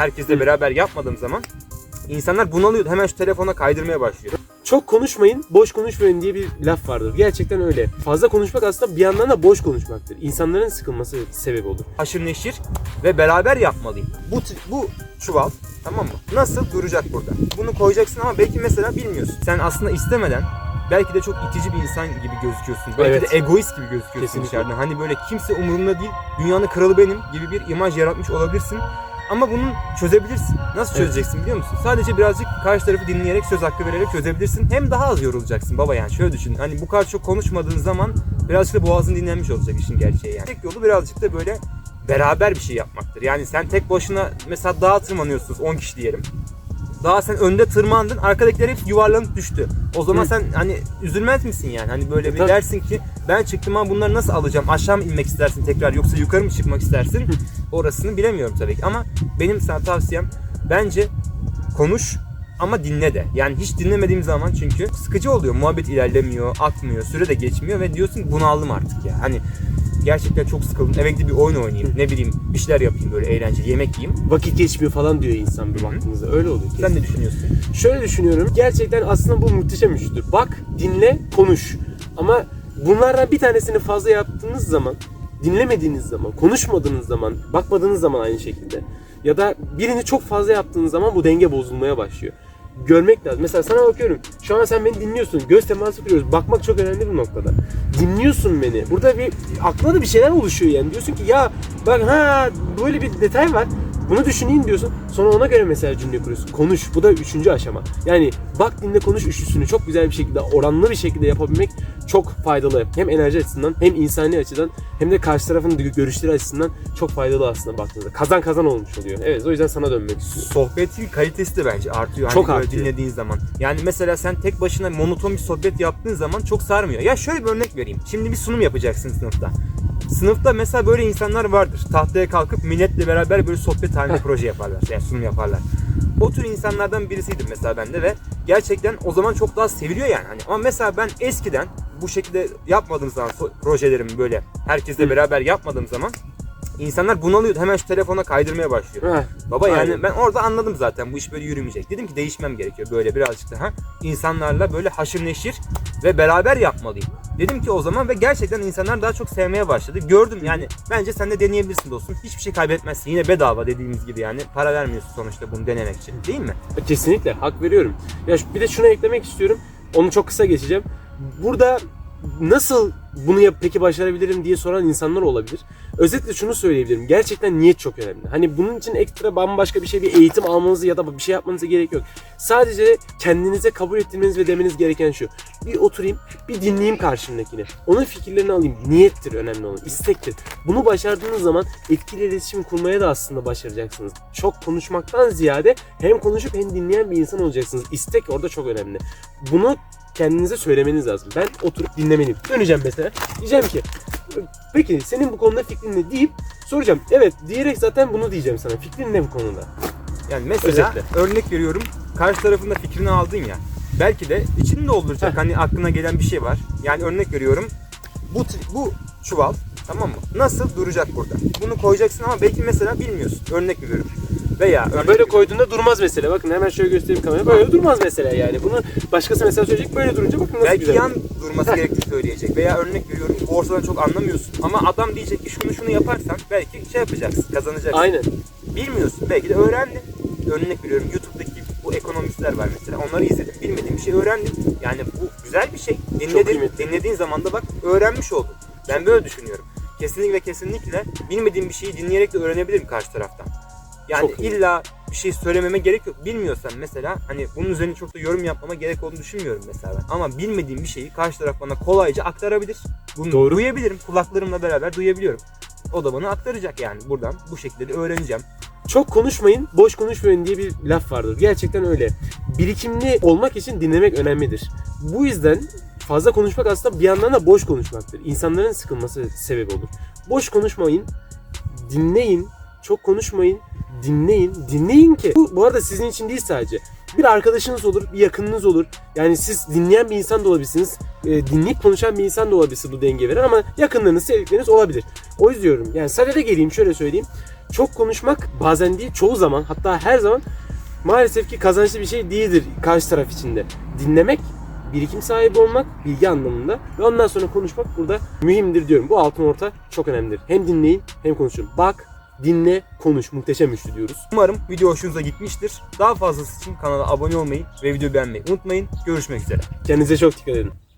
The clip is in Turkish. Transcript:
herkesle beraber yapmadığım zaman insanlar bunalıyor. Hemen şu telefona kaydırmaya başlıyor. Çok konuşmayın, boş konuşmayın diye bir laf vardır. Gerçekten öyle. Fazla konuşmak aslında bir yandan da boş konuşmaktır. İnsanların sıkılması sebebi olur. Haşır neşir ve beraber yapmalıyım. Bu bu çuval tamam mı? Nasıl duracak burada? Bunu koyacaksın ama belki mesela bilmiyorsun. Sen aslında istemeden belki de çok itici bir insan gibi gözüküyorsun. Belki Evet. de egoist gibi gözüküyorsun Kesinlikle. dışarıdan. Hani böyle kimse umurumda değil, dünyanın kralı benim gibi bir imaj yaratmış olabilirsin. Ama bunu çözebilirsin. Nasıl Evet. çözeceksin biliyor musun? Sadece birazcık karşı tarafı dinleyerek, söz hakkı vererek çözebilirsin. Hem daha az yorulacaksın baba yani. Şöyle düşün. Hani bu kadar çok konuşmadığın zaman birazcık da boğazın dinlenmiş olacak işin gerçeği yani. Tek yolu birazcık da böyle beraber bir şey yapmaktır. Yani sen tek başına mesela dağa tırmanıyorsunuz 10 kişi diyelim. Daha sen önde tırmandın, arkadakiler hep yuvarlanıp düştü. O zaman Hı. sen hani üzülmez misin yani? Hani böyle bir Tabii. dersin ki ben çıktım ama bunları nasıl alacağım? Aşağı mı inmek istersin tekrar yoksa yukarı mı çıkmak istersin? Orasını bilemiyorum tabii ki ama benim sana tavsiyem bence konuş ama dinle de. Yani hiç dinlemediğim zaman çünkü sıkıcı oluyor. Muhabbet ilerlemiyor, akmıyor, süre de geçmiyor ve diyorsun bunaldım artık ya. Hani gerçekten çok sıkıldım. Eve gidip bir oyun oynayayım. Ne bileyim bir şeyler yapayım böyle eğlenceli yemek yiyeyim. Vakit geçmiyor falan diyor insan bir baktığınızda. Öyle oluyor. Sen ne düşünüyorsun? Şöyle düşünüyorum. Gerçekten aslında bu muhteşem üçlüdür. Bak, dinle, konuş. Ama bunlardan bir tanesini fazla yaptığınız zaman, dinlemediğiniz zaman, konuşmadığınız zaman, bakmadığınız zaman aynı şekilde ya da birini çok fazla yaptığınız zaman bu denge bozulmaya başlıyor. Görmek lazım. Mesela sana bakıyorum. Şu an sen beni dinliyorsun. Göz teması kuruyoruz. Bakmak çok önemli bir noktada. Dinliyorsun beni. Burada bir aklına da bir şeyler oluşuyor yani. Diyorsun ki ya bak ha böyle bir detay var. Bunu düşüneyim diyorsun. Sonra ona göre mesela cümle kuruyorsun. Konuş. Bu da üçüncü aşama. Yani bak dinle konuş üçlüsünü çok güzel bir şekilde, oranlı bir şekilde yapabilmek çok faydalı. Hem enerji açısından hem insani açıdan hem de karşı tarafın görüşleri açısından çok faydalı aslında baktığınızda. Kazan kazan olmuş oluyor. Evet o yüzden sana dönmek istiyorum. Sohbetin kalitesi de bence artıyor. Hani Çok böyle artıyor. dinlediğin zaman. Yani mesela sen tek başına monoton bir sohbet yaptığın zaman çok sarmıyor. Ya şöyle bir örnek vereyim. Şimdi bir sunum yapacaksın sınıfta. Sınıfta mesela böyle insanlar vardır. Tahtaya kalkıp milletle beraber böyle sohbet halinde proje yaparlar. Yani sunum yaparlar. O tür insanlardan birisiydim mesela ben de ve gerçekten o zaman çok daha seviliyor yani. Hani ama mesela ben eskiden bu şekilde yapmadığım zaman projelerimi böyle herkesle beraber yapmadığım zaman insanlar bunalıyordu. Hemen şu telefona kaydırmaya başlıyor. Heh, Baba yani Aynen. ben orada anladım zaten bu iş böyle yürümeyecek. Dedim ki değişmem gerekiyor böyle birazcık daha. insanlarla böyle haşır neşir ve beraber yapmalıyım. Dedim ki o zaman ve gerçekten insanlar daha çok sevmeye başladı. Gördüm yani bence sen de deneyebilirsin dostum. Hiçbir şey kaybetmezsin. Yine bedava dediğimiz gibi yani. Para vermiyorsun sonuçta bunu denemek için. Değil mi? Kesinlikle hak veriyorum. Ya bir de şunu eklemek istiyorum. Onu çok kısa geçeceğim. Burada nasıl bunu yap peki başarabilirim diye soran insanlar olabilir. Özetle şunu söyleyebilirim. Gerçekten niyet çok önemli. Hani bunun için ekstra bambaşka bir şey, bir eğitim almanızı ya da bir şey yapmanıza gerek yok. Sadece kendinize kabul ettirmeniz ve demeniz gereken şu. Bir oturayım, bir dinleyeyim karşımdakini. Onun fikirlerini alayım. Niyettir önemli olan, istektir. Bunu başardığınız zaman etkili iletişim kurmaya da aslında başaracaksınız. Çok konuşmaktan ziyade hem konuşup hem dinleyen bir insan olacaksınız. İstek orada çok önemli. Bunu kendinize söylemeniz lazım. Ben oturup dinlemeliyim. Döneceğim mesela. Diyeceğim ki peki senin bu konuda fikrin ne deyip soracağım. Evet diyerek zaten bunu diyeceğim sana. Fikrin ne bu konuda? Yani mesela Özetle. örnek veriyorum. Karşı tarafında fikrini aldın ya. Belki de içini dolduracak Heh. hani aklına gelen bir şey var. Yani örnek veriyorum. Bu bu çuval tamam mı? Nasıl duracak burada? Bunu koyacaksın ama belki mesela bilmiyorsun. Örnek veriyorum. Veya Böyle koyduğunda durmaz mesela. Bakın hemen şöyle göstereyim kameraya. Böyle durmaz mesela yani. Bunu başkası mesela söyleyecek. Böyle durunca bakın nasıl Belki güzel. yan durması gerektiğini söyleyecek. Veya örnek veriyorum borsadan çok anlamıyorsun. Ama adam diyecek ki şunu şunu yaparsan belki şey yapacaksın, kazanacaksın. Aynen. Bilmiyorsun. Belki de öğrendin. Örnek veriyorum YouTube'daki bu ekonomistler var mesela. Onları izledim. Bilmediğim bir şey öğrendim. Yani bu güzel bir şey. Dinledin, kıymetli. dinlediğin zaman da bak öğrenmiş oldun. Ben böyle düşünüyorum. Kesinlikle kesinlikle bilmediğim bir şeyi dinleyerek de öğrenebilirim karşı taraftan. Yani illa bir şey söylememe gerek yok. Bilmiyorsan mesela hani bunun üzerine çok da yorum yapmama gerek olduğunu düşünmüyorum mesela ben. Ama bilmediğim bir şeyi karşı taraf bana kolayca aktarabilir. Bunu Doğru. duyabilirim. Kulaklarımla beraber duyabiliyorum. O da bana aktaracak yani buradan bu şekilde de öğreneceğim. Çok konuşmayın, boş konuşmayın diye bir laf vardır. Gerçekten öyle. Birikimli olmak için dinlemek önemlidir. Bu yüzden fazla konuşmak aslında bir yandan da boş konuşmaktır. İnsanların sıkılması sebebi olur. Boş konuşmayın, dinleyin, çok konuşmayın, dinleyin. Dinleyin ki bu, bu arada sizin için değil sadece. Bir arkadaşınız olur, bir yakınınız olur. Yani siz dinleyen bir insan da olabilirsiniz. e, dinleyip konuşan bir insan da olabilirsiniz bu denge veren ama yakınlarınız, sevdikleriniz olabilir. O yüzden diyorum. Yani sadede geleyim şöyle söyleyeyim. çok konuşmak bazen değil çoğu zaman hatta her zaman maalesef ki kazançlı bir şey değildir karşı taraf içinde. Dinlemek birikim sahibi olmak bilgi anlamında ve ondan sonra konuşmak burada mühimdir diyorum. Bu altın orta çok önemlidir. Hem dinleyin hem konuşun. Bak, dinle, konuş. Muhteşem üçlü diyoruz. Umarım video hoşunuza gitmiştir. Daha fazlası için kanala abone olmayı ve video beğenmeyi unutmayın. Görüşmek üzere. Kendinize çok dikkat edin.